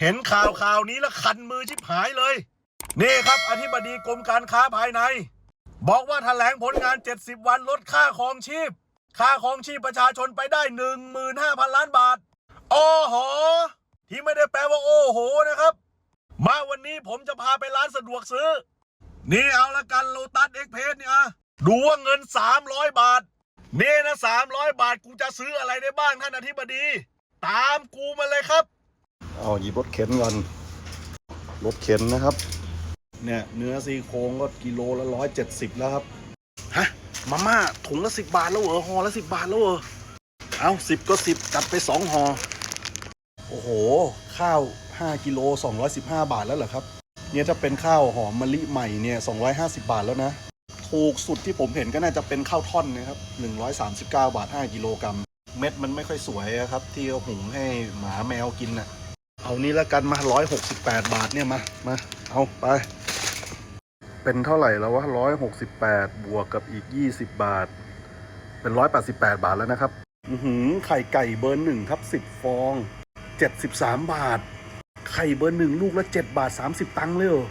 เห็นข่าวข่าวนี้แล้วคันมือชิบหายเลย นี่ครับอธิบดีกรมการค้าภายใน บอกว่าแถลงผลงาน 70 วันลดค่าครองชีพ ค่าครองชีพประชาชนไปได้ 15,000 ล้านบาทโอ้โหที่ไม่ได้แปลว่าโอ้โหนะครับ มาวันนี้ผมจะพาไปร้านสะดวกซื้อ นี่เอาละกันโลตัสเอ็กเพสเนี่ยอะดูว่าเงิน 300 บาทนี่นะ300 บาทกูจะซื้ออะไรได้บ้างท่านอธิบดี ตามกูมาเลยครับ เอาหยิบรถเข็นก่อนรถเข็นนะครับ เนี่ยเนื้อซีโครงก็กิโลละร้อยเจ็ดสิบแล้วครับ ฮะ มาม่าถุงละสิบบาทแล้วเหรอห่อละสิบบาทแล้วเหรอ เอาสิบก็สิบจัดไปสองห่อ โอ้โห ข้าวห้ากิโลสองร้อยสิบห้าบาทแล้วเหรอครับ เนี่ยถ้าเป็นข้าวหอมมะลิใหม่เนี่ยสองร้อยห้าสิบาทแล้วนะ ถูกสุดที่ผมเห็นก็น่าจะเป็นข้าวท่อนนะครับหนึ่งร้อยสามสิบเก้าบาทห้ากิโลกรัม เม็ดมันไม่ค่อยสวยอะครับ ที่เขาหุงให้หมาแมวกินน่ะ เอานี้แล้วกันมาร้อยหกสิบแปดบาทเนี่ยมามาเอาไป เป็นเท่าไหร่แล้ววะร้อยหกสิบแปดบวกกับอีกยี่สิบบาท เป็นร้อยแปดสิบแปดบาทแล้วนะครับ อือหือไข่ไก่เบอร์หนึ่งครับสิบฟองเจ็ดสิบสามบาท ไข่เบอร์หนึ่งลูกละเจ็ดบาทสามสิบตังค์เลยเหรอ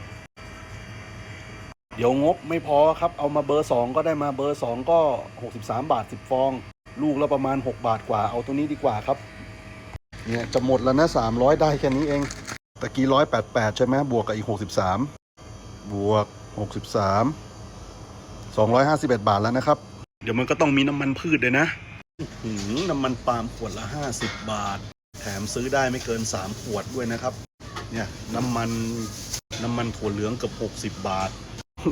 เดี๋ยวงบไม่พอครับ เอามาเบอร์สองก็ได้มาเบอร์สองก็หกสิบสามบาทสิบฟอง ลูกละประมาณหกบาทกว่าเอาตัวนี้ดีกว่าครับ เนี่ยจะหมดแล้วนะสามร้อยได้แค่นี้เองตะกี้ร้อยแปดแปดใช่ไหมบวกกับอีกหกสิบสามบวกหกสิบสามสองร้อยห้าสิบเอ็ดบาทแล้วนะครับ เดี๋ยวมันก็ต้องมีน้ำมันพืชเลยนะอื้อหือน้ำมันปาล์มขวดละห้าสิบบาท แถมซื้อได้ไม่เกินสามขวดด้วยนะครับ เนี่ยน้ำมันน้ำมันถั่วเหลืองเกือบหกสิบบาท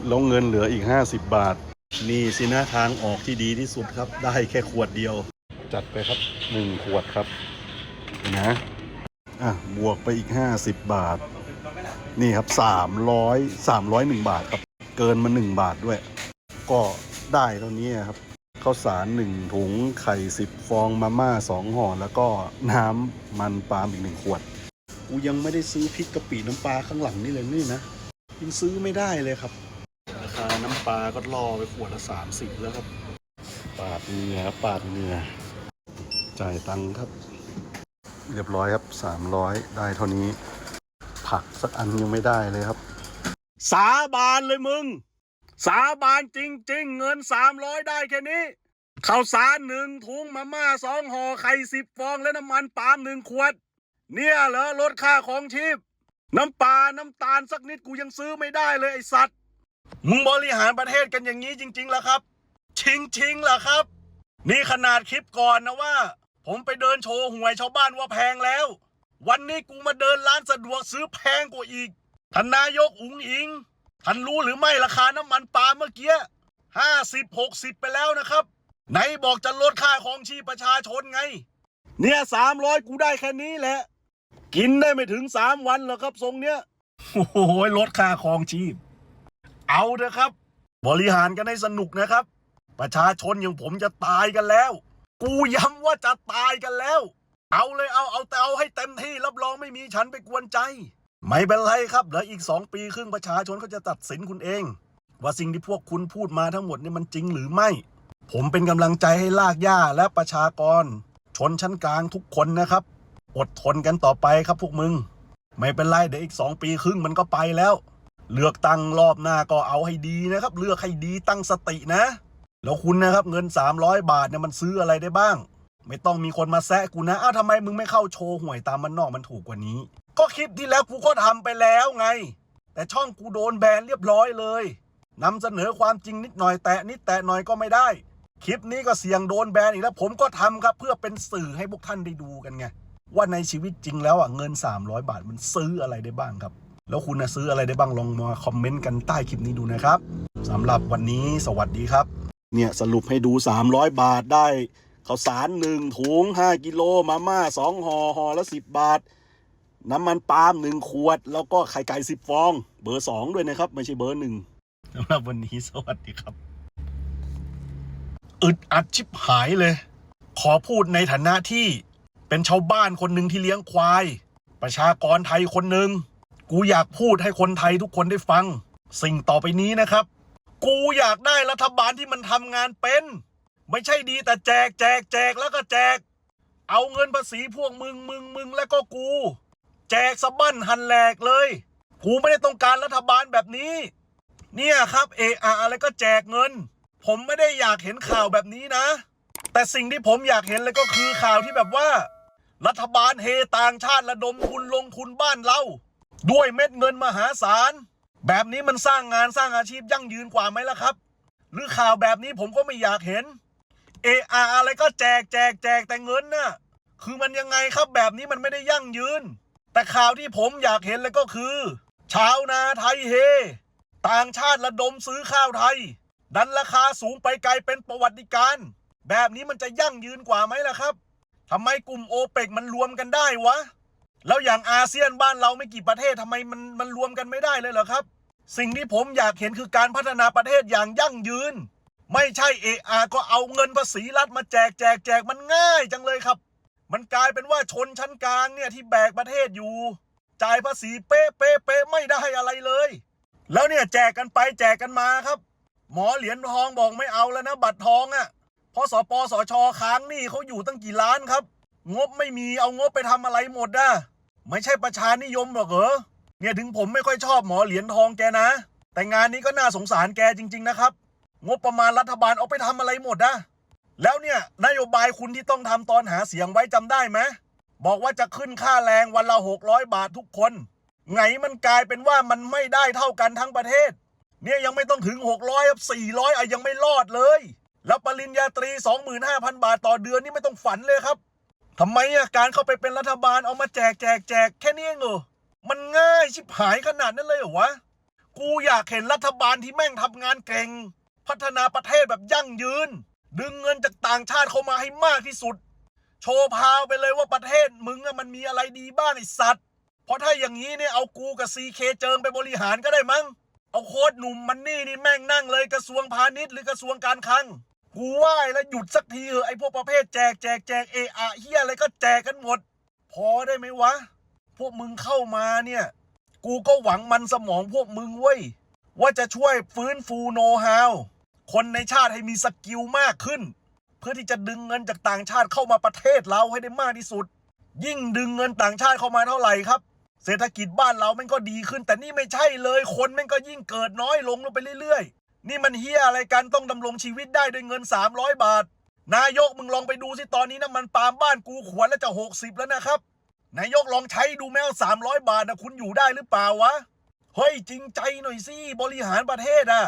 แล้วเงินเหลืออีกห้าสิบบาท นี่สินะทางออกที่ดีที่สุดครับ ได้แค่ขวดเดียว จัดไปครับหนึ่งขวดครับ นะอะบวกไปอีก 50 บาท นี่ครับ 300 301 บาทครับ เกินมา 1 บาทด้วย ก็ได้เท่านี้ครับข้าวสาร 1 ถุงไข่ 10 ฟองมาม่า 2 ห่อ แล้วก็น้ำมันปาล์มอีก 1 ขวด กูยังไม่ได้ซื้อพริกกะปิน้ำปลาข้างหลังนี่เลยนี่นะยังซื้อไม่ได้เลยครับ ราคาน้ำปลาก็ล่อไปขวดละ 30 แล้วครับ ปาดเหงื่อปาดเหงื่อจ่ายตังค์ครับ เรียบร้อยครับ 300 ได้เท่านี้ ผักสักอันยังไม่ได้เลยครับ สาบานเลยมึง สาบานจริง ๆ เงินสามร้อยได้แค่นี้ข้าวสารหนึ่งถุงมาม่าสองห่อไข่สิบฟองและน้ำมันปาล์มหนึ่งขวด เนี่ยเหรอลดค่าของชีพ น้ำปลาน้ำตาลสักนิดกูยังซื้อไม่ได้เลยไอสัตว์มึงบริหารประเทศกันอย่างนี้จริงๆแล้วครับชิงชิงๆเหรอครับ นี่ขนาดคลิปก่อนนะว่า ผมไปเดินโชว์หวยชาวบ้านว่าแพงแล้ว วันนี้กูมาเดินร้านสะดวกซื้อแพงกว่าอีกท่านนายกอุ๋งอิงท่านรู้หรือไม่ราคาน้ำมันปาล์มเมื่อกี้ห้าสิบหกสิบไปแล้วนะครับ ไหนบอกจะลดค่าของชีพประชาชนไง เนี่ยสามร้อยกูได้แค่นี้แหละ กินได้ไม่ถึงสามวันหรอกครับทรงเนี้ยโอ้โหลดค่าครองชีพ เอาเถอะครับ บริหารกันให้สนุกนะครับ ประชาชนอย่างผมจะตายกันแล้ว กูย้ำว่าจะตายกันแล้ว เอาเลยเอาเอาแต่เอาให้เต็มที่รับรองไม่มีฉันไปกวนใจ ไม่เป็นไรครับเหลืออีกสองปีครึ่งประชาชนเขาจะตัดสินคุณเอง ว่าสิ่งที่พวกคุณพูดมาทั้งหมดนี่มันจริงหรือไม่ ผมเป็นกำลังใจให้ลากย่าและประชากร ชนชั้นกลางทุกคนนะครับ อดทนกันต่อไปครับพวกมึง ไม่เป็นไรเดี๋ยวอีกสองปีครึ่งมันก็ไปแล้ว เลือกตั้งรอบหน้าก็เอาให้ดีนะครับ เลือกให้ดีตั้งสตินะ แล้วคุณนะครับเงิน 300 บาทเนี่ยมันซื้ออะไรได้บ้าง ไม่ต้องมีคนมาแซะกูนะอ้าวทำไมมึงไม่เข้าโชว์หวยตามมันนอกมันถูกกว่านี้ ก็คลิปที่แล้วกูก็ทำไปแล้วไง แต่ช่องกูโดนแบนเรียบร้อยเลยนำเสนอความจริงนิดหน่อยแตะนิดแตะหน่อยก็ไม่ได้ คลิปนี้ก็เสี่ยงโดนแบนอีกแล้วผมก็ทำครับเพื่อเป็นสื่อให้พวกท่านได้ดูกันไงว่าในชีวิตจริงแล้วอะเงิน 300 บาทมันซื้ออะไรได้บ้างครับ แล้วคุณนะซื้ออะไรได้บ้างลองมาคอมเมนต์กันใต้คลิปนี้ดูนะครับสำหรับวันนี้สวัสดีครับ เนี่ยสรุปให้ดู 300 บาทได้ข้าวสารหนึ่งถุง 5 กิโลมาม่าสองห่อห่อละ 10 บาท น้ำมันปาล์มหนึ่งขวด แล้วก็ไข่ไก่10ฟอง เบอร์2ด้วยนะครับ ไม่ใช่เบอร์หนึ่งสำหรับวันนี้สวัสดีครับ อึดอัดชิบหายเลย ขอพูดในฐานะที่เป็นชาวบ้านคนหนึ่งที่เลี้ยงควาย ประชากรไทยคนหนึ่งกูอยากพูดให้คนไทยทุกคนได้ฟัง สิ่งต่อไปนี้นะครับ กูอยากได้รัฐบาลที่มันทำงานเป็น ไม่ใช่ดีแต่แจกแจกแจกแล้วก็แจก เอาเงินภาษีพวกมึงมึงมึงและก็กู แจกสะบั้นหันแหลกเลย กูไม่ได้ต้องการรัฐบาลแบบนี้ เนี่ยครับเอออะไรก็แจกเงิน ผมไม่ได้อยากเห็นข่าวแบบนี้นะ แต่สิ่งที่ผมอยากเห็นเลยก็คือข่าวที่แบบว่า รัฐบาลเฮต่างชาติระดมทุนลงทุนบ้านเรา ด้วยเม็ดเงินมหาศาล แบบนี้มันสร้างงานสร้างอาชีพยั่งยืนกว่าไหมล่ะครับ หรือข่าวแบบนี้ผมก็ไม่อยากเห็นเออาอะไรก็แจกแจกแจกแต่เงินน่ะคือมันยังไงครับแบบนี้มันไม่ได้ยั่งยืน แต่ข่าวที่ผมอยากเห็นเลยก็คือ ชาวนาไทยเฮ ต่างชาติระดมซื้อข้าวไทย ดันราคาสูงไปไกลเป็นประวัติการณ์แบบนี้มันจะยั่งยืนกว่าไหมล่ะครับทำไมกลุ่มโอเปกมันรวมกันได้วะ แล้วอย่างอาเซียนบ้านเราไม่กี่ประเทศทำไมมันมันรวมกันไม่ได้เลยเหรอครับ สิ่งที่ผมอยากเห็นคือการพัฒนาประเทศอย่างยั่งยืน ไม่ใช่เออาก็เอาเงินภาษีรัฐมาแจกแจกแจกมันง่ายจังเลยครับ มันกลายเป็นว่าชนชั้นกลางเนี่ยที่แบกประเทศอยู่ จ่ายภาษีเป๊ะเป๊ะเป๊ะไม่ได้อะไรเลย แล้วเนี่ยแจกกันไปแจกกันมาครับ หมอเหรียญทองบอกไม่เอาแล้วนะ บัตรทองอะ่ะพราะสปสชค้างหนี้เขาอยู่ตั้งกี่ล้านครับ งบไม่มีเอางบไปทำอะไรหมดอะไม่ใช่ประชานิยมหรอกเหรอ เนี่ยถึงผมไม่ค่อยชอบหมอเหรียญทองแกนะ แต่งานนี้ก็น่าสงสารแกจริง ๆ นะครับ งบประมาณรัฐบาลเอาไปทำอะไรหมดอะแล้วเนี่ยนโยบายคุณที่ต้องทำตอนหาเสียงไว้จำได้ไหมบอกว่าจะขึ้นค่าแรงวันละหกร้อยบาททุกคน ไงมันกลายเป็นว่ามันไม่ได้เท่ากันทั้งประเทศ เนี่ยยังไม่ต้องถึง 600ครับ400อะยังไม่รอดเลย แล้วปริญญาตรี 25,000 บาทต่อเดือนนี่ไม่ต้องฝันเลยครับทำไมอะการเข้าไปเป็นรัฐบาลเอามาแจกแจกแจกแค่นี้เองเหรอ มันง่ายชิบหายขนาดนั้นเลยเหรอวะ กูอยากเห็นรัฐบาลที่แม่งทำงานเก่ง พัฒนาประเทศแบบยั่งยืน ดึงเงินจากต่างชาติเข้ามาให้มากที่สุด โชว์พาวไปเลยว่าประเทศมึงอะมันมีอะไรดีบ้างไอสัตว์ เพราะถ้าอย่างนี้เนี่ยเอากูกับซีเคเจิงไปบริหารก็ได้มั้ง เอาโค้ดหนุ่มมันนี่นี่แม่งนั่งเลยกระทรวงพาณิชย์หรือกระทรวงการคลัง กูไหว้แล้วหยุดสักทีเถอะไอพวกประเภทแจกแจกแจกเออะเฮียอะไรก็แจกกันหมด พอได้ไหมวะ พวกมึงเข้ามาเนี่ย กูก็หวังมันสมองพวกมึงเว้ย ว่าจะช่วยฟื้นฟูโนฮาว คนในชาติให้มีสกิลมากขึ้น เพื่อที่จะดึงเงินจากต่างชาติเข้ามาประเทศเราให้ได้มากที่สุด ยิ่งดึงเงินต่างชาติเข้ามาเท่าไหร่ครับ เศรษฐกิจบ้านเรามันก็ดีขึ้น แต่นี่ไม่ใช่เลย คนมันก็ยิ่งเกิดน้อยลงลงไปเรื่อยๆ นี่มันเฮียอะไรกันต้องดำรงชีวิตได้ด้วยเงิน 300 บาท นายกมึงลองไปดูสิตอนนี้น้ำมันปาล์มบ้านกูขวดแล้วจะ 60 แล้วนะครับ นายกลองใช้ดูแม้ว่า300บาทนะคุณอยู่ได้หรือเปล่าวะ เฮ้ยจริงใจหน่อยสิบริหารประเทศอะ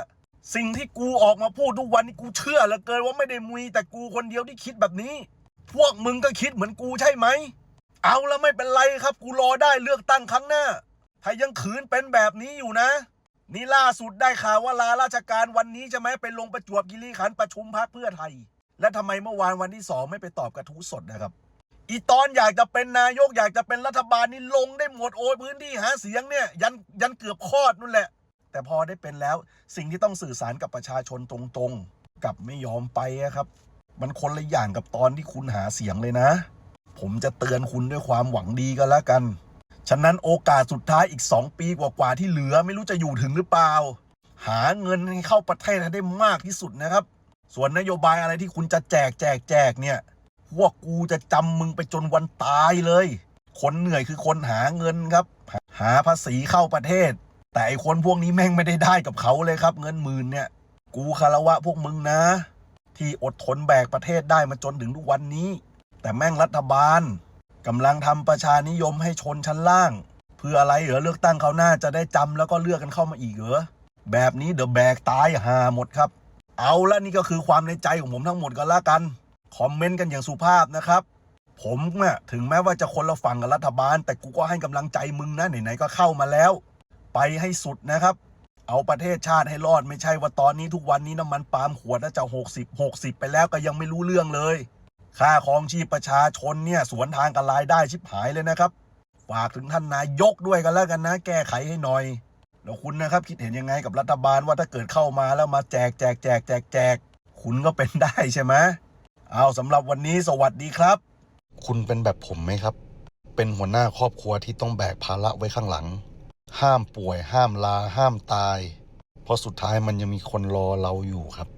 สิ่งที่กูออกมาพูดทุกวันนี้กูเชื่อเหลือเกินว่าไม่ได้มีแต่กูคนเดียวที่คิดแบบนี้ พวกมึงก็คิดเหมือนกูใช่ไหม เอาแล้วไม่เป็นไรครับ กูรอได้เลือกตั้งครั้งหน้า ถ้ายังขืนเป็นแบบนี้อยู่นะ นี่ล่าสุดได้ข่าวว่าลาราชการวันนี้จะไหมไปลงประจวบคีรีขันธ์ประชุมพักเพื่อไทย และทำไมเมื่อวานวันที่สองไม่ไปตอบกระทู้สดนะครับ อีตอนอยากจะเป็นนายกอยากจะเป็นรัฐบาลนี่ลงได้หมดโอ้ยพื้นที่หาเสียงเนี่ยยันยันเกือบคลอดนู่นแหละ แต่พอได้เป็นแล้วสิ่งที่ต้องสื่อสารกับประชาชนตรงๆกับไม่ยอมไปครับ มันคนละอย่างกับตอนที่คุณหาเสียงเลยนะ ผมจะเตือนคุณด้วยความหวังดีก็แล้วกัน ฉะนั้นโอกาสสุดท้ายอีก 2 ปีกว่าๆที่เหลือไม่รู้จะอยู่ถึงหรือเปล่า หาเงินให้เข้าประเทศให้ได้มากที่สุดนะครับ ส่วนนโยบายอะไรที่คุณจะแจกแจกแจกเนี่ย พวกกูจะจำมึงไปจนวันตายเลย คนเหนื่อยคือคนหาเงินครับ หาภาษีเข้าประเทศ แต่ไอคนพวกนี้แม่งไม่ได้ได้กับเขาเลยครับ เงินหมื่นเนี่ย กูคารวะพวกมึงนะ ที่อดทนแบกประเทศได้มาจนถึงทุกวันนี้ แต่แม่งรัฐบาลกำลังทำประชานิยมให้ชนชั้นล่าง เพื่ออะไรเหรอเลือกตั้งเขาหน้าจะได้จำแล้วก็เลือกกันเข้ามาอีกเหรอแบบนี้เดอะแบกตายหาหมดครับ เอาละนี่ก็คือความในใจของผมทั้งหมดก็แล้วกัน คอมเมนต์กันอย่างสุภาพนะครับ ผมเนี่ยถึงแม้ว่าจะคนละฝั่งกับรัฐบาล แต่กูก็ให้กำลังใจมึงนะไหนๆก็เข้ามาแล้ว ไปให้สุดนะครับ เอาประเทศชาติให้รอดไม่ใช่ว่าตอนนี้ทุกวันนี้น้ำมันปาล์มขวดน่าจะ60 60 ไปแล้วก็ยังไม่รู้เรื่องเลย ค่าครองชีพประชาชนเนี่ยสวนทางกับรายได้ชิบหายเลยนะครับฝากถึงท่านนายกด้วยกันแล้วกันนะ แก้ไขให้หน่อย แล้วคุณนะครับคิดเห็นยังไงกับรัฐบาลว่าถ้าเกิดเข้ามาแล้วมาแจกแจกแจกแจกแจกคุณก็เป็นได้ใช่ไหม เอาสำหรับวันนี้สวัสดีครับ คุณเป็นแบบผมไหมครับ เป็นหัวหน้าครอบครัวที่ต้องแบกภาระไว้ข้างหลัง ห้ามป่วย ห้ามลา ห้ามตาย เพราะสุดท้ายมันยังมีคนรอเราอยู่ครับ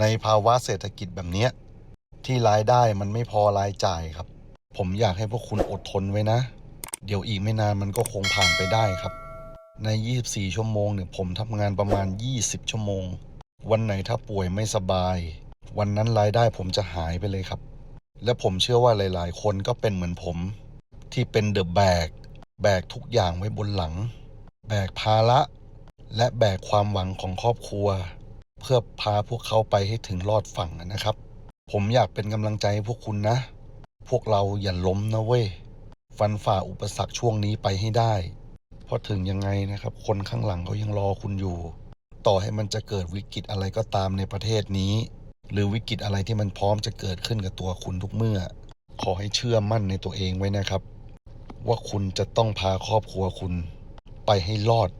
ในภาวะเศรษฐกิจแบบนี้ที่รายได้มันไม่พอรายจ่ายครับ ผมอยากให้พวกคุณอดทนไว้นะ เดี๋ยวอีกไม่นานมันก็คงผ่านไปได้ครับ ใน 24 ชั่วโมงเนี่ยผมทำงานประมาณ 20 ชั่วโมง วันไหนถ้าป่วยไม่สบาย วันนั้นรายได้ผมจะหายไปเลยครับ และผมเชื่อว่าหลาย ๆ คนก็เป็นเหมือนผม ที่เป็นเดอะแบกแบกทุกอย่างไว้บนหลัง แบกภาระ และแบกความหวังของครอบครัว เพื่อพาพวกเขาไปให้ถึงรอดฝั่งนะครับ ผมอยากเป็นกำลังใจให้พวกคุณนะ พวกเราอย่าล้มนะเว้ยฟันฝ่าอุปสรรคช่วงนี้ไปให้ได้ เพราะถึงยังไงนะครับ คนข้างหลังเขายังรอคุณอยู่ ต่อให้มันจะเกิดวิกฤตอะไรก็ตามในประเทศนี้ หรือวิกฤตอะไรที่มันพร้อมจะเกิดขึ้นกับตัวคุณทุกเมื่อ ขอให้เชื่อมั่นในตัวเองไว้นะครับ ว่าคุณจะต้องพาครอบครัวคุณ ไปให้รอด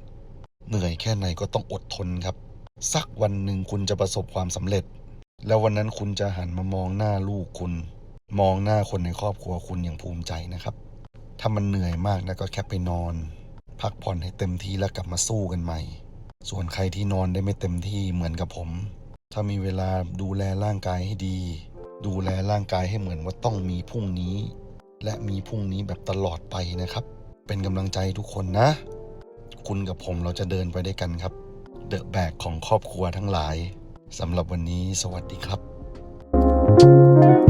เหนื่อยแค่ไหนก็ต้องอดทนครับ สักวันหนึ่งคุณจะประสบความสำเร็จ แล้ววันนั้นคุณจะหันมามองหน้าลูกคุณ มองหน้าคนในครอบครัวคุณอย่างภูมิใจนะครับ ถ้ามันเหนื่อยมากนะก็แค่ไปนอน พักผ่อนให้เต็มที่แล้วกลับมาสู้กันใหม่ ส่วนใครที่นอนได้ไม่เต็มที่เหมือนกับผม ถ้ามีเวลาดูแลร่างกายให้ดี ดูแลร่างกายให้เหมือนว่าต้องมีพรุ่งนี้ และมีพรุ่งนี้แบบตลอดไปนะครับ เป็นกำลังใจทุกคนนะ คุณกับผมเราจะเดินไปด้วยกันครับ เดอะแบกของครอบครัวทั้งหลายสำหรับวันนี้สวัสดีครับ